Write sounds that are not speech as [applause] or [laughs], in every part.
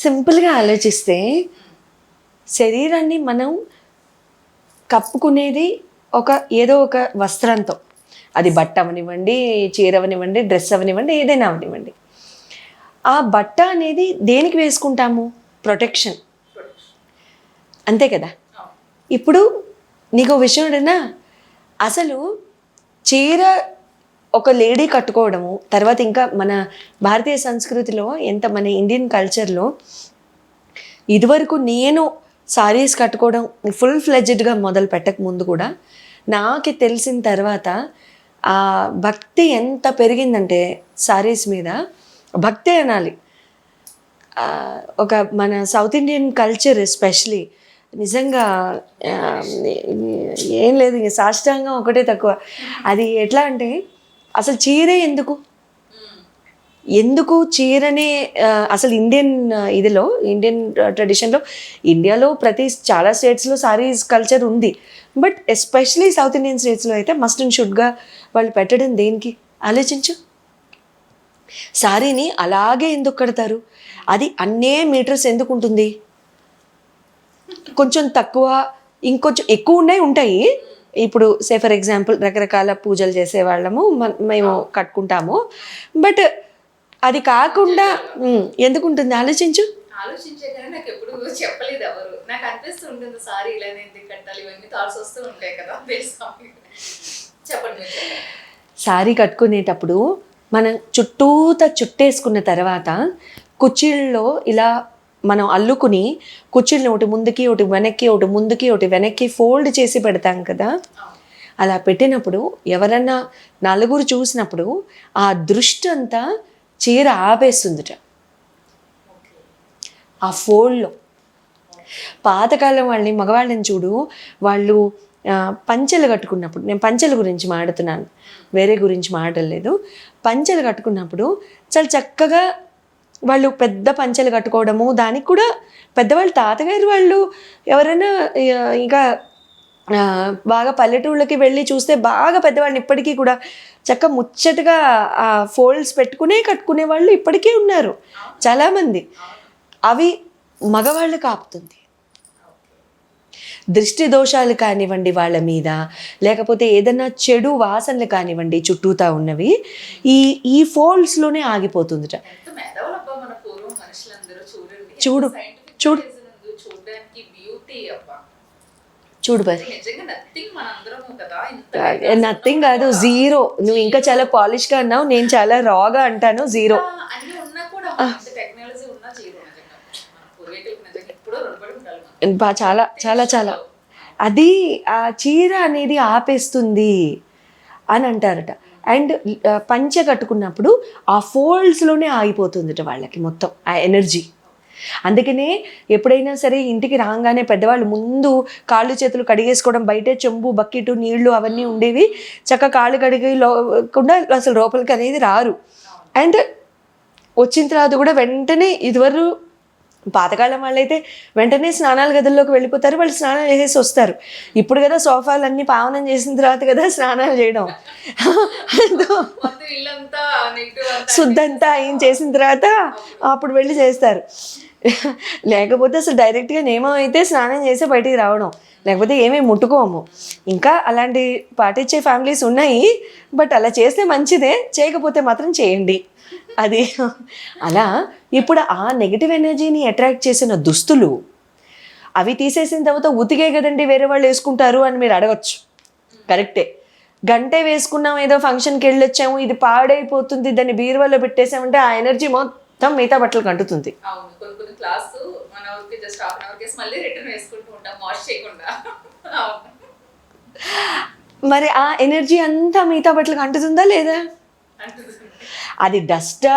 సింపుల్గా ఆలోచిస్తే శరీరాన్ని మనం కప్పుకునేది ఒక ఏదో ఒక వస్త్రంతో. అది బట్ట అవనివ్వండి చీర అవనివ్వండి డ్రెస్ అవనివ్వండి ఏదైనా అవనివ్వండి. ఆ బట్ట అనేది దేనికి వేసుకుంటాము? ప్రొటెక్షన్. అంతే కదా? ఇప్పుడు నీకు విషయం ఏంటన్నా అసలు చీర ఒక లేడీ కట్టుకోవడము తర్వాత ఇంకా మన భారతీయ సంస్కృతిలో ఎంత మన ఇండియన్ కల్చర్లో ఇదివరకు నేను సారీస్ కట్టుకోవడం ఫుల్ ఫ్లెడ్జెడ్గా మొదలు పెట్టక ముందు కూడా నాకు తెలిసిన తర్వాత ఆ భక్తి ఎంత పెరిగిందంటే సారీస్ మీద భక్తి అనాలి. ఒక మన సౌత్ ఇండియన్ కల్చర్ ఎస్పెషలీ నిజంగా ఏం లేదు ఇంక సాష్టాంగం ఒకటే తక్కువ. అది ఎట్లా అంటే అసలు చీరే ఎందుకు? ఎందుకు చీరనే అసలు ఇండియన్ ఇదిలో ఇండియన్ ట్రెడిషన్లో ఇండియాలో ప్రతి చాలా స్టేట్స్లో సారీస్ కల్చర్ ఉంది. బట్ ఎస్పెషలీ సౌత్ ఇండియన్ స్టేట్స్లో అయితే మస్ట్ అండ్ షుడ్గా వాళ్ళు పెట్టడం దేనికి? ఆలోచించు. సారీని అలాగే ఎందుకు కడతారు? అది అన్నే మీటర్స్ ఎందుకు ఉంటుంది? కొంచెం తక్కువ ఇంకొంచెం ఎక్కువ ఉన్నాయి ఉంటాయి. ఇప్పుడు సే ఫర్ ఎగ్జాంపుల్ రకరకాల పూజలు చేసే వాళ్ళము మ- మేము కట్టుకుంటాము. బట్ అది కాకుండా ఎందుకు ఉంటుంది ఆలోచించు. ఆలోచించే కానీ నాకు ఎప్పుడు చెప్పలేదు ఎవరు. నాకు అనిపిస్తూ ఉంటుంది సారీ ఇలానే ఎందుకు కట్టాలి? ఇవన్నీ థాట్స్ వస్తూ ఉంటాయి కదా తెలుసు చెప్పండి మీరు. చెప్పండి. శారీ కట్టుకునేటప్పుడు మనం చుట్టూత చుట్టేసుకున్న తర్వాత కుర్చీల్లో ఇలా మనం అల్లుకుని కుర్చీలను ఒకటి ముందుకి ఒకటి వెనక్కి ఒకటి ముందుకి ఒకటి వెనక్కి ఫోల్డ్ చేసి పెడతాం కదా. అలా పెట్టినప్పుడు ఎవరన్నా నలుగురు చూసినప్పుడు ఆ దృష్టి అంతా చీర ఆపేస్తుందిట. ఆ ఫోల్డ్లో. పాతకాలం వాళ్ళని మగవాళ్ళని చూడు వాళ్ళు పంచెలు కట్టుకున్నప్పుడు నేను పంచెల గురించి మాడుతున్నాను వేరే గురించి మాడలేదు పంచెలు కట్టుకున్నప్పుడు చాలా చక్కగా వాళ్ళు పెద్ద పంచెలు కట్టుకోవడము దానికి కూడా పెద్దవాళ్ళు తాతగారు వాళ్ళు ఎవరైనా ఇంకా బాగా పల్లెటూళ్ళకి వెళ్ళి చూస్తే బాగా పెద్దవాళ్ళని ఇప్పటికీ కూడా చక్క ముచ్చటగా ఆ ఫోల్డ్స్ పెట్టుకునే కట్టుకునే వాళ్ళు ఇప్పటికీ ఉన్నారు. చాలామంది అవి మగవాళ్ళకి ఆపుతుంది దృష్టి దోషాలు కానివ్వండి వాళ్ళ మీద లేకపోతే ఏదైనా చెడు వాసనలు కానివ్వండి చుట్టూతా ఉన్నవి ఈ ఈ ఫోల్డ్స్లోనే ఆగిపోతుందిట. చూడు, చూడు. చూడు మరి. నథింగ్ కదా జీరో నువ్వు ఇంకా చాలా పాలిష్గా అన్నావు నేను చాలా రాగా అంటాను జీరో ఉన్నా జీరో బా చాలా చాలా చాలా. అది ఆ చీర అనేది ఆపేస్తుంది అని అంటారట. అండ్ పంచ కట్టుకున్నప్పుడు ఆ ఫోల్డ్స్లోనే ఆగిపోతుందట వాళ్ళకి మొత్తం ఆ ఎనర్జీ అందుకనే ఎప్పుడైనా సరే ఇంటికి రాగానే పెద్దవాళ్ళు ముందు కాళ్ళు చేతులు కడిగేసుకోవడం బయటే చెంబు బకెట్ నీళ్ళు అవన్నీ ఉండేవి. చక్క కాళ్ళు కడిగి లోకుండా అసలు లోపలికి అనేది రారు. అండ్ వచ్చిన తర్వాత కూడా వెంటనే ఇదివరకు పాతకాలం వాళ్ళైతే వెంటనే స్నానాల గదుల్లోకి వెళ్ళిపోతారు. వాళ్ళు స్నానాలు చేసేసి వస్తారు. ఇప్పుడు కదా సోఫాలన్నీ పావనం చేసిన తర్వాత కదా స్నానాలు చేయడం. శుద్ధంతా ఏం చేసిన తర్వాత అప్పుడు వెళ్ళి చేస్తారు. లేకపోతే అసలు డైరెక్ట్గా నియమం అయితే స్నానం చేసి బయటికి రావడం. లేకపోతే ఏమీ ముట్టుకోము. ఇంకా అలాంటి పాటించే ఫ్యామిలీస్ ఉన్నాయి. బట్ అలా చేస్తే మంచిదే. చేయకపోతే మాత్రం చేయండి. అది అలా ఇప్పుడు ఆ నెగిటివ్ ఎనర్జీని అట్రాక్ట్ చేసిన దుస్తులు అవి తీసేసిన తర్వాత ఉతికే కదండి వేరే వాళ్ళు వేసుకుంటారు అని మీరు అడగచ్చు. కరెక్టే గంటే వేసుకున్నాం ఏదో ఫంక్షన్కి వెళ్ళొచ్చాము ఇది పాడైపోతుంది దాన్ని బీరువాలో పెట్టేసామంటే ఆ ఎనర్జీ మొత్తం మిగతా బట్టలు కంటుతుంది. అవును కొన్ని కొన్ని క్లాస్ మన ఊరికి just half an hour case మళ్ళీ రిటర్న్ వేసుకుంటూ ఉంటాం వాష్ చేయకుండా. అవును. మరి ఆ ఎనర్జీ అంతా మిగతా బట్టలకు అంటుతుందా లేదా? అది డస్టా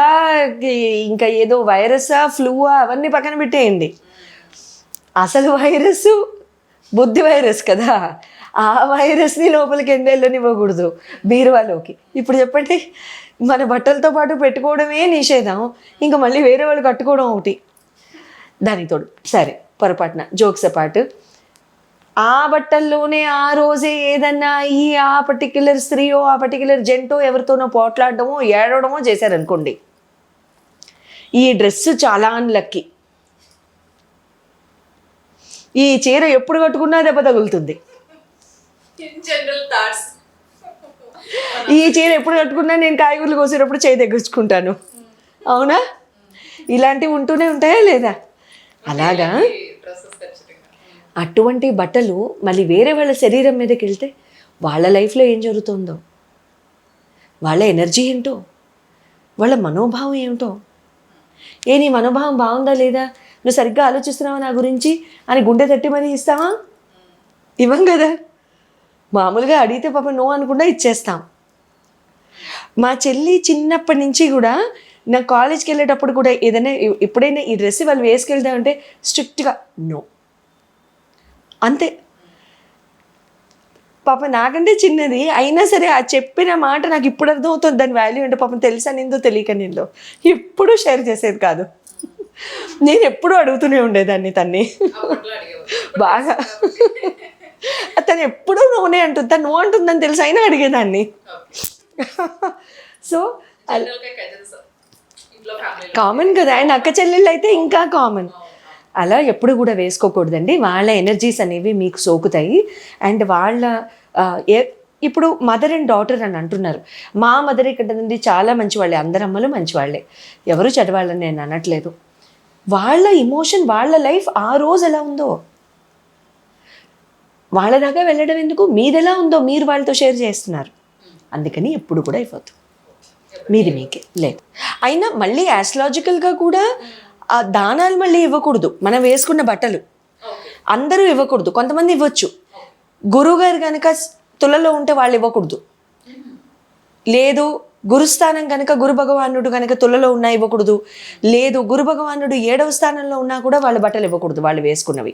ఇంకా ఏదో వైరసా ఫ్లూవా అవన్నీ పక్కన పెట్టేయండి. అసలు వైరస్ బుద్ధి వైరస్ కదా. ఆ వైరస్ని లోపలికి ఎండేళ్ళనివ్వకూడదు బీరువాలోకి. ఇప్పుడు చెప్పండి మన బట్టలతో పాటు పెట్టుకోవడమే నిషేధం ఇంకా మళ్ళీ వేరే వాళ్ళు కట్టుకోవడం ఒకటి. దానితో సరే పొరపాటున జోక్స్ పాటు ఆ బట్టల్లోనే ఆ రోజే ఏదన్నా ఈ ఆ పర్టిక్యులర్ స్త్రీయో ఆ పర్టిక్యులర్ జంటో ఎవరితోనో పోట్లాడడమో ఏడవడమో చేశారనుకోండి. ఈ డ్రెస్ చాలా అన్లక్కి ఈ చీర ఎప్పుడు కట్టుకున్నా దెబ్బ తగులుతుంది. జనరల్ థాట్స్ ఈ చీర ఎప్పుడు కట్టుకున్నా నేను కాయగూరలు కోసేటప్పుడు చేయి తగ్గించుకుంటాను అవునా? ఇలాంటివి ఉంటూనే ఉంటాయా లేదా? అలాగా? ఖచ్చితంగా. అటువంటి బట్టలు మళ్ళీ వేరే వాళ్ళ శరీరం మీదకి వెళ్తే వాళ్ళ లైఫ్లో ఏం జరుగుతుందో? వాళ్ళ ఎనర్జీ ఏంటో? వాళ్ళ మనోభావం ఏమిటో? ఏ నీ మనోభావం బాగుందా లేదా? నువ్వు సరిగ్గా ఆలోచిస్తున్నావా నా గురించి? అని గుండె తట్టి మరీ ఇస్తావా? ఇవ్వం కదా? మామూలుగా అడిగితే పాప నో అనుకుండా ఇచ్చేస్తాం. మా చెల్లి చిన్నప్పటి నుంచి కూడా నా కాలేజ్కి వెళ్ళేటప్పుడు కూడా ఏదైనా ఎప్పుడైనా ఈ డ్రెస్ వాళ్ళు వేసుకెళ్తామంటే స్ట్రిక్ట్గా నో. అంతే. పాప నాకంటే చిన్నది అయినా సరే ఆ చెప్పిన మాట నాకు ఇప్పుడు అర్థమవుతుంది. దాని వాల్యూ అంటే పాపం తెలుసా నిందో తెలియక నిందో. ఎప్పుడూ షేర్ చేసేది కాదు. నేను ఎప్పుడూ అడుగుతూనే ఉండేదాన్ని తన్ని. బాగా. తను ఎప్పుడూ నోనే అంటుంది తను నో అంటుందని తెలుసు అయినా అడిగేదాన్ని. సో కామన్ కదా అండ్ అక్క చెల్లెళ్ళు అయితే ఇంకా కామన్ అలా ఎప్పుడు కూడా వేసుకోకూడదండి. వాళ్ళ ఎనర్జీస్ అనేవి మీకు సోకుతాయి. అండ్ వాళ్ళ ఇప్పుడు మదర్ అండ్ డాటర్ అని అంటున్నారు. మా మదర్ ఇక్కడ నుండి చాలా మంచి వాళ్ళే అందరు అమ్మలు మంచి వాళ్ళే ఎవరు చదవాలని నేను అనట్లేదు. వాళ్ళ ఇమోషన్ వాళ్ళ లైఫ్ ఆ రోజు ఎలా ఉందో. వాళ్ళ దాకా వెళ్ళడం ఎందుకు? మీదెలా ఎలా ఉందో మీరు వాళ్ళతో షేర్ చేస్తున్నారు. అందుకని ఎప్పుడు కూడా ఇవ్వద్దు మీది మీకే. లేదు. అయినా మళ్ళీ యాస్ట్రాలజికల్గా కూడా ఆ దానాలు మళ్ళీ ఇవ్వకూడదు. మనం వేసుకున్న బట్టలు. అందరూ ఇవ్వకూడదు. కొంతమంది ఇవ్వచ్చు. గురువుగారు కనుక తులలో ఉంటే వాళ్ళు ఇవ్వకూడదు. లేదు గురుస్థానం కనుక గురు భగవానుడు కనుక తులలో ఉన్నా ఇవ్వకూడదు. లేదు గురు భగవానుడు ఏడవ స్థానంలో ఉన్నా కూడా వాళ్ళ బట్టలు ఇవ్వకూడదు. వాళ్ళు వేసుకున్నవి.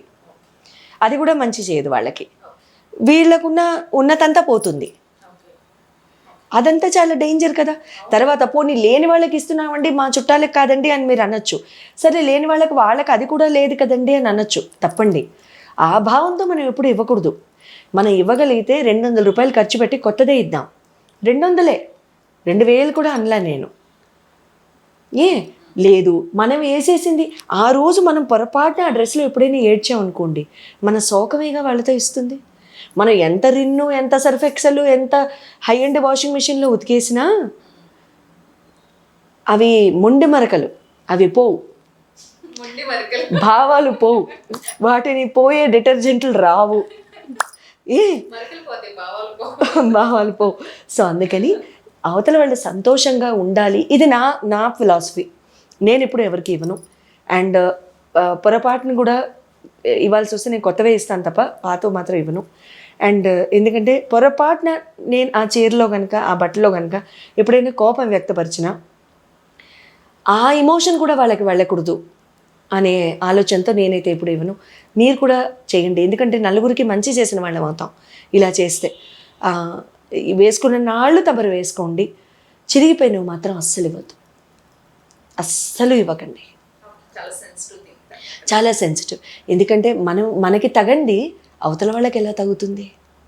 అది కూడా మంచి చేయదు వాళ్ళకి. వీళ్ళకున్న ఉన్నతంతా పోతుంది. అదంతా చాలా డేంజర్ కదా. తర్వాత పోనీ లేని వాళ్ళకి ఇస్తున్నామండి మా చుట్టాలకు కాదండి అని మీరు అనొచ్చు. సరే లేని వాళ్ళకి వాళ్ళకి అది కూడా లేదు కదండి అని అనొచ్చు. తప్పండి. ఆ భావంతో మనం ఎప్పుడు ఇవ్వకూడదు. మనం ఇవ్వగలిగితే రెండు వందల రూపాయలు ఖర్చు పెట్టి కొత్తదే ఇద్దాం. రెండు వందలే రెండు వేలు కూడా అనలా నేను. ఏ? లేదు. మనం వేసేసింది. ఆ రోజు మనం పొరపాటున ఆ డ్రెస్లో ఎప్పుడైనా ఏడ్చామనుకోండి మన శోకమేగా వాళ్ళతో ఇస్తుంది? మనం ఎంత రిన్ను ఎంత సర్ఫ్ ఎక్సెల్ ఎంత హై అండ్ వాషింగ్ మిషన్లో ఉతికేసినా అవి మొండి మరకలు అవి పోవు. భావాలు పోవు. వాటిని పోయే డిటర్జెంట్లు రావు. ఏ? [laughs] భావాలు పోవు. సో అందుకని అవతల వాళ్ళు సంతోషంగా ఉండాలి. ఇది నా నా ఫిలాసఫీ నేను ఇప్పుడు ఎవరికి ఇవ్వను. అండ్ పొరపాటును కూడా ఇవ్వాల్సి వస్తే నేను కొత్తవే ఇస్తాను తప్ప పాత మాత్రం ఇవ్వను. అండ్ ఎందుకంటే పొరపాటున నేను ఆ చీరలో కనుక ఆ బట్టలో కనుక ఎప్పుడైనా కోపం వ్యక్తపరిచినా ఆ ఎమోషన్ కూడా వాళ్ళకి వెళ్ళకూడదు అనే ఆలోచనతో నేనైతే ఇప్పుడు ఇవ్వను. మీరు కూడా చేయండి. ఎందుకంటే నలుగురికి మంచి చేసిన వాళ్ళం అవుతాం ఇలా చేస్తే. వేసుకున్న నాళ్ళు తమరు వేసుకోండి. చిరిగిపోయినవి మాత్రం అస్సలు ఇవ్వద్దు. అస్సలు ఇవ్వకండి. చాలా సెన్సిటివ్ ఎందుకంటే మనం మనకి తగండి అవతల వాళ్ళకి ఎలా తగ్గుతుంది